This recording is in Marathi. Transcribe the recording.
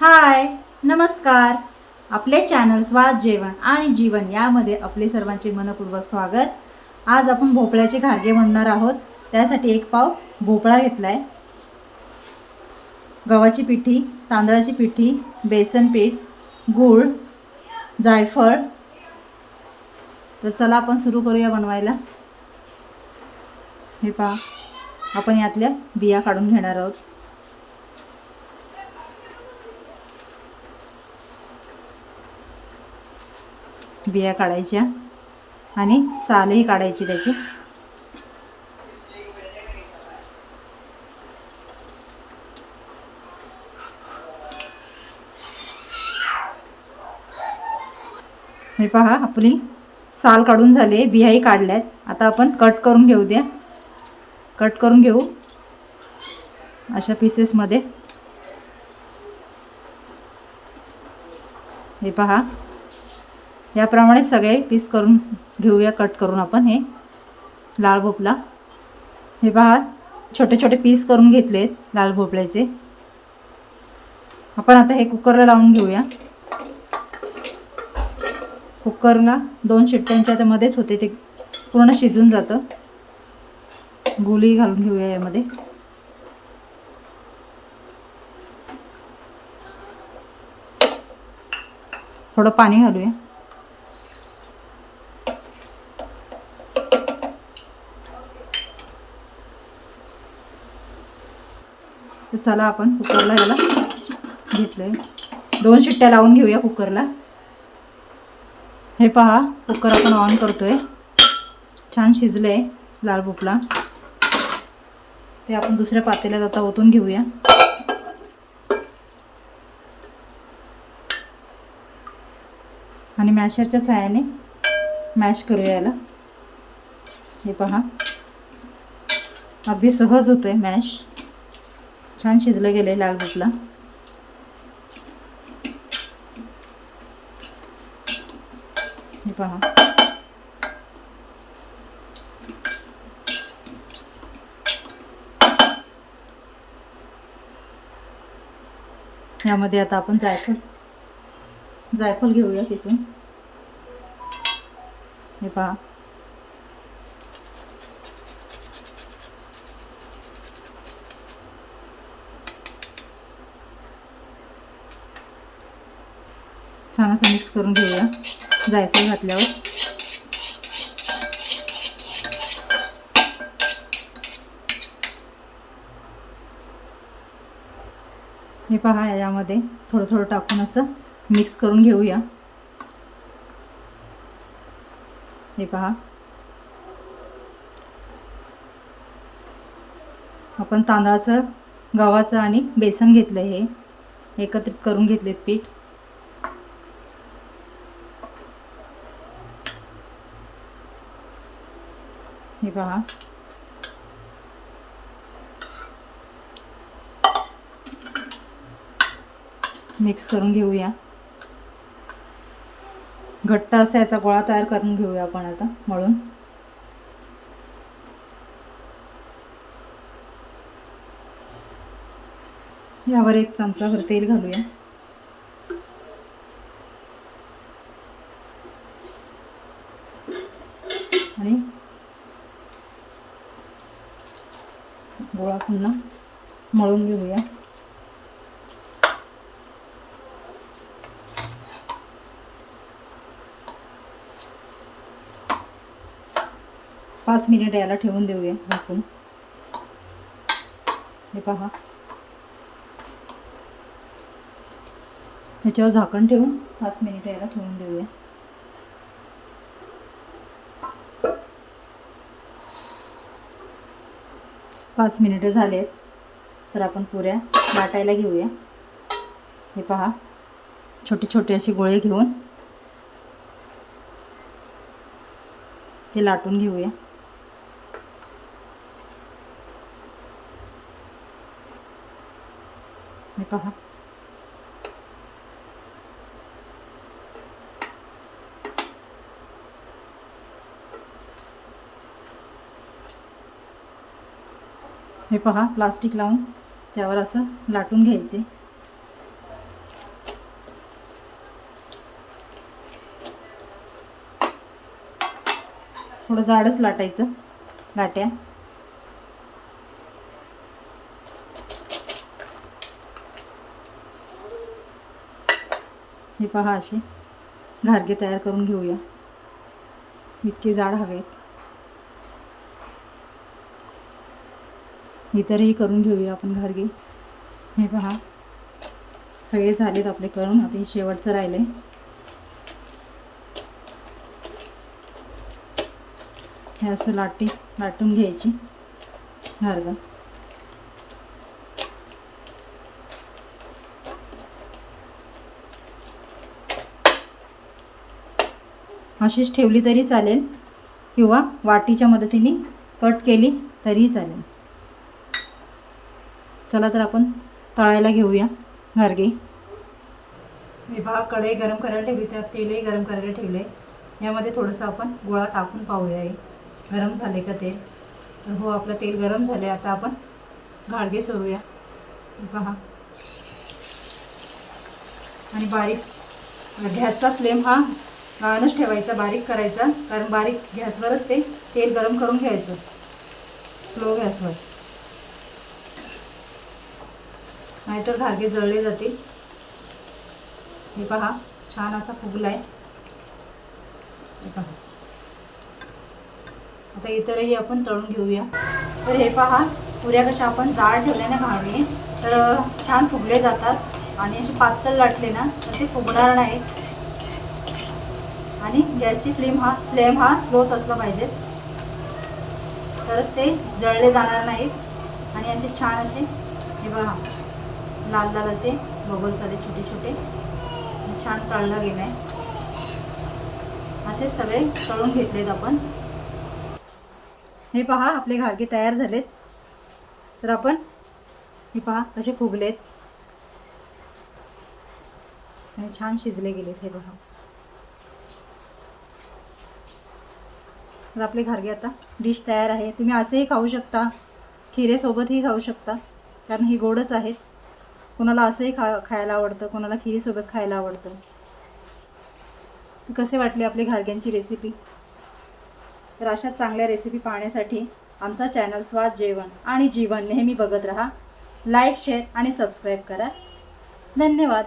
हाय नमस्कार. आपले चॅनल स्वाद जेवण आणि जीवन यामध्ये आपले सर्वांचे मनपूर्वक स्वागत. आज आपण भोपळ्याचे घारगे म्हणणार आहोत. त्यासाठी एक पाव भोपळा घेतला आहे गव्हाची पिठी तांदळाची पिठी बेसन पीठ गूळ जायफळ. तर चला आपण सुरू करूया बनवायला. हे पहा आपण यातल्या बिया काढून घेणार आहोत. बिया काढायच्या आणि सालही काढायची त्याची. हे पहा आपली साल काढून झाले बियाही काढल्यात. आता आपण कट करून घेऊ द्या. कट करून घेऊ. अशा पीसेसमध्ये हे पहा. याप्रमाणे सगळे पीस करून घेऊया कट करून आपण हे लाल भोपळा. हे पहा छोटे छोटे पीस करून घेतलेत लाल भोपळ्याचे. आपण आता हे कुकरला लावून घेऊया. कुकरला दोन शिट्ट्यांच्या त्यामध्येच होते ते पूर्ण शिजून जातं. गुली घालून घेऊया यामध्ये. थोडं पाणी घालूया. तर चला आपण कुकरला याला घेतलंय. दोन शिट्ट्या लावून घेऊया कुकरला. हे पहा कुकर आपण ऑन करतोय. छान शिजले लाल भोपळा ते आपण दुसऱ्या पातेल्यात आता ओतून घेऊया. आणि मॅशरच्या सहाय्याने मॅश करूया याला. हे पहा. अगदी सहज होतोय मॅश. छान शिजलं गेले लाल भोपळा हे पहा. यामध्ये आता आपण जायफळ जायफळ घेऊया किसून हे पहा. छान असं मिक्स करून घेऊया जायफळ घातल्यावर. हे पहा यामध्ये थोडं थोडं टाकून असं मिक्स करून घेऊया. हे पहा. आपण तांदळाचं गव्हाचं आणि बेसन घेतलं हे. एकत्रित करून घेतलेत पीठ. हे पहा. मिक्स करून घेऊया. घट्ट असा याचा गोळा तयार करून घेऊया आपण आता मळून. यावर एक चमचाभर तेल घालूया आणि गोळा पुन्हा मळून घेऊया. पाच मिनिट याला ठेवून देऊया झाकून. हे पहा. ह्याच्यावर झाकण ठेवून पाच मिनिट याला ठेवून देऊया. पाच मिनिटं झाले आहेत तर आपण पुऱ्या वाटायला घेऊया. हे पहा छोटे छोटे असे गोळे घेऊन ते लाटून घेऊया. हे पहा. हे पहा प्लास्टिक लावून त्यावर असं लाटून घ्यायचे. थोडं जाडच लाटायचं लाट्या. हे पहा असे घारगे तयार करून घेऊया. इतके जाड हवेत. इतरही करून घेऊया आपण घारगे. हे पहा. सगळे झालेत आपले करून. आता हे शेवटचं आहे हे असं लाटी लाटून घ्यायची. घारगा. अशीच ठेवली तरी चालेल. किंवा वाटीच्या मदतीने कट केली तरीही चालेल. चला तर आपण तळायला घेऊया घारगे. मी पहा कढई गरम करायला ठेवली त्यात तेलही गरम करायला ठेवले यामध्ये थोडंसं आपण गोळा टाकून पाहूया गरम झाले का तेल? तर हो आपलं तेल गरम झाले आता आपण घाडगे सोडूया. पहा. आणि बारीक गॅसचा फ्लेम हा गाळणच ठेवायचा बारीक करायचा. कारण बारीक गॅसवरच ते तेल गरम करून घ्यायचं. स्लो गॅसवर. नाहीतर धागे जळले जातील. हे पहा छान असा फुगलाय. हे पहा. आता इतरही आपण तळून घेऊया. तर हे पहा पुऱ्या कशा आपण जाड ठेवल्या ना घालणे. तर छान फुगले जातात. आणि असे पातळ लाटले ना तर ते फुगणार नाही आणि गॅसची फ्लेम हा फ्लेम हा स्लोच असला पाहिजे. तरच ते जळले जाणार नाहीत. आणि असे छान असे हे बघा लाल लाल असे बबल्स आले छोटे छोटे. छान तळलं गेलं आहे असे सगळे तळून घेतलेत आपण. हे पहा आपले घारगे तयार झालेत. तर आपण हे पहा असे फुगलेत. आणि छान शिजले गेलेत हे पहा तर आपले घारगे आता डिश तयार आहे. तुम्ही असेही खाऊ शकता. खिरेसोबतही खाऊ शकता. कारण ही गोडच आहेत. कोणाला असंही खा खायला आवडतं कोणाला खिरीसोबत खायला आवडतं. कसे वाटले आपली घारग्यांची रेसिपी तर अशा चांगल्या रेसिपी पाहण्यासाठी आमचा चॅनल स्वाद जेवण आणि जीवन नेहमी बघत राहा. लाईक शेअर आणि सबस्क्राईब करा. धन्यवाद.